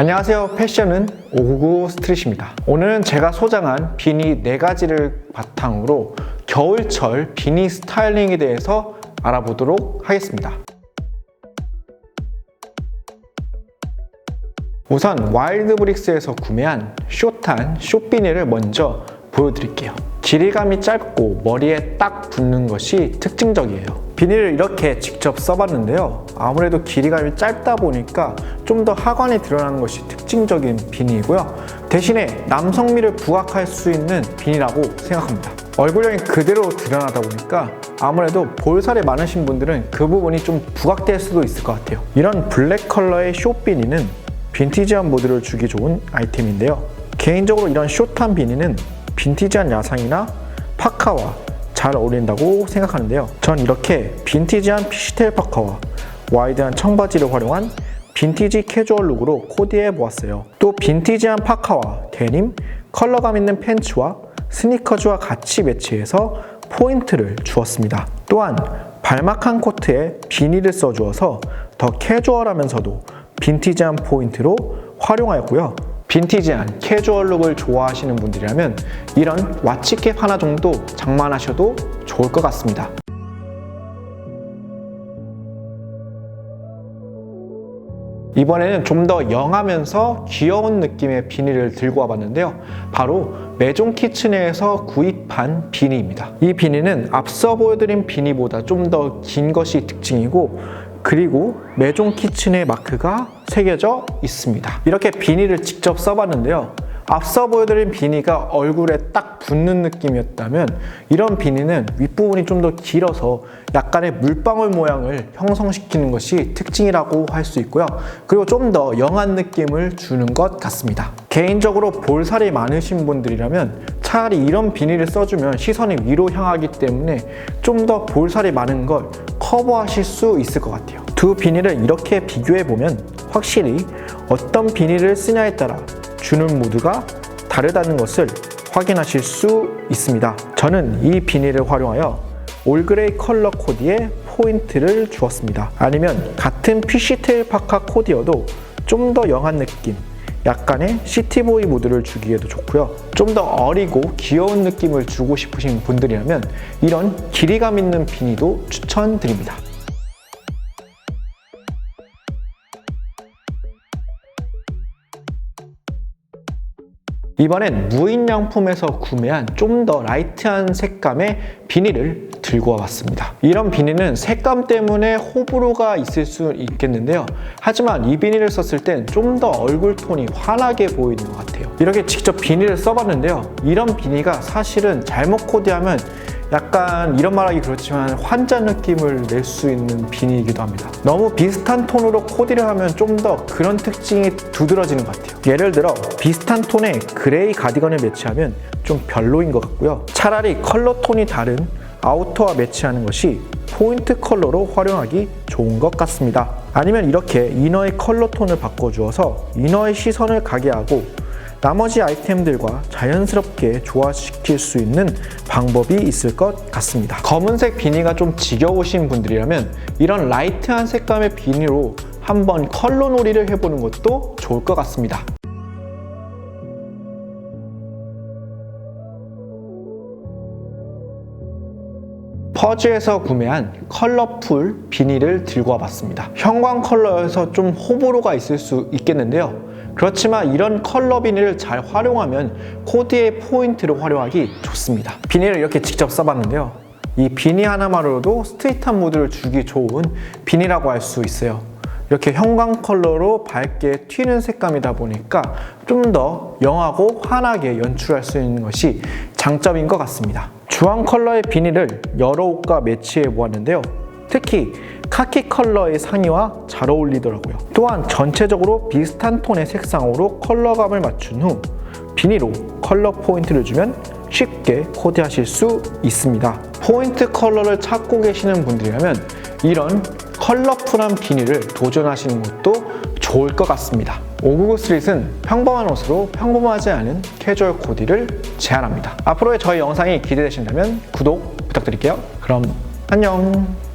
안녕하세요. 패션은 599 스트릿입니다. 오늘은 제가 소장한 비니 4가지를 바탕으로 겨울철 비니 스타일링에 대해서 알아보도록 하겠습니다. 우선 와일드브릭스에서 구매한 숏한 숏비니를 먼저 보여드릴게요. 길이감이 짧고 머리에 딱 붙는 것이 특징적이에요. 비닐을 이렇게 직접 써봤는데요. 아무래도 길이감이 짧다 보니까 좀 더 하관이 드러나는 것이 특징적인 비니이고요. 대신에 남성미를 부각할 수 있는 비니라고 생각합니다. 얼굴형이 그대로 드러나다 보니까 아무래도 볼살이 많으신 분들은 그 부분이 좀 부각될 수도 있을 것 같아요. 이런 블랙 컬러의 숏 비니는 빈티지한 모드를 주기 좋은 아이템인데요. 개인적으로 이런 숏한 비니는 빈티지한 야상이나 파카와 잘 어울린다고 생각하는데요. 전 이렇게 빈티지한 피시텔 파카와 와이드한 청바지를 활용한 빈티지 캐주얼 룩으로 코디해 보았어요. 또 빈티지한 파카와 데님, 컬러감 있는 팬츠와 스니커즈와 같이 매치해서 포인트를 주었습니다. 또한 발막한 코트에 비닐을 써주어서 더 캐주얼하면서도 빈티지한 포인트로 활용하였고요. 빈티지한 캐주얼 룩을 좋아하시는 분들이라면 이런 와치캡 하나 정도 장만하셔도 좋을 것 같습니다. 이번에는 좀 더 영하면서 귀여운 느낌의 비닐을 들고 와봤는데요. 바로 메종 키친에서 구입한 비니입니다. 이 비니는 앞서 보여드린 비니보다 좀 더 긴 것이 특징이고 그리고 메종 키친의 마크가 새겨져 있습니다. 이렇게 비니를 직접 써봤는데요. 앞서 보여드린 비니가 얼굴에 딱 붙는 느낌이었다면 이런 비니는 윗부분이 좀 더 길어서 약간의 물방울 모양을 형성시키는 것이 특징이라고 할 수 있고요. 그리고 좀 더 영한 느낌을 주는 것 같습니다. 개인적으로 볼살이 많으신 분들이라면 차라리 이런 비니를 써주면 시선이 위로 향하기 때문에 좀 더 볼살이 많은 걸 커버하실 수 있을 것 같아요. 두 비닐을 이렇게 비교해 보면 확실히 어떤 비닐을 쓰냐에 따라 주는 무드가 다르다는 것을 확인하실 수 있습니다. 저는 이 비닐을 활용하여 올그레이 컬러 코디에 포인트를 주었습니다. 아니면 같은 피시테일 파카 코디여도 좀 더 영한 느낌, 약간의 시티보이 무드를 주기에도 좋고요. 좀 더 어리고 귀여운 느낌을 주고 싶으신 분들이라면 이런 길이감 있는 비니도 추천드립니다. 이번엔 무인양품에서 구매한 좀 더 라이트한 색감의 비닐을 들고 와봤습니다. 이런 비닐은 색감 때문에 호불호가 있을 수 있겠는데요. 하지만 이 비닐을 썼을 땐 좀 더 얼굴 톤이 환하게 보이는 것 같아요. 이렇게 직접 비닐을 써봤는데요. 이런 비닐가 사실은 잘못 코디하면 약간 이런 말하기 그렇지만 환자 느낌을 낼 수 있는 비니이기도 합니다. 너무 비슷한 톤으로 코디를 하면 좀 더 그런 특징이 두드러지는 것 같아요. 예를 들어 비슷한 톤의 그레이 가디건을 매치하면 좀 별로인 것 같고요. 차라리 컬러 톤이 다른 아우터와 매치하는 것이 포인트 컬러로 활용하기 좋은 것 같습니다. 아니면 이렇게 이너의 컬러 톤을 바꿔주어서 이너의 시선을 가게 하고 나머지 아이템들과 자연스럽게 조화시킬 수 있는 방법이 있을 것 같습니다. 검은색 비니가 좀 지겨우신 분들이라면 이런 라이트한 색감의 비니로 한번 컬러 놀이를 해보는 것도 좋을 것 같습니다. 퍼즈에서 구매한 컬러풀 비닐을 들고 와봤습니다. 형광 컬러여서 좀 호불호가 있을 수 있겠는데요. 그렇지만 이런 컬러 비닐을 잘 활용하면 코디의 포인트를 활용하기 좋습니다. 비닐을 이렇게 직접 써봤는데요. 이 비니 하나만으로도 스트릿한 무드를 주기 좋은 비닐이라고 할 수 있어요. 이렇게 형광 컬러로 밝게 튀는 색감이다 보니까 좀 더 영하고 환하게 연출할 수 있는 것이 장점인 것 같습니다. 주황 컬러의 비닐을 여러 옷과 매치해 보았는데요. 특히 카키 컬러의 상의와 잘 어울리더라고요. 또한 전체적으로 비슷한 톤의 색상으로 컬러감을 맞춘 후 비니로 컬러 포인트를 주면 쉽게 코디하실 수 있습니다. 포인트 컬러를 찾고 계시는 분들이라면 이런 컬러풀한 비닐을 도전하시는 것도 좋을 것 같습니다. 599 스트릿은 평범한 옷으로 평범하지 않은 캐주얼 코디를 제안합니다. 앞으로의 저희 영상이 기대되신다면 구독 부탁드릴게요. 그럼 안녕!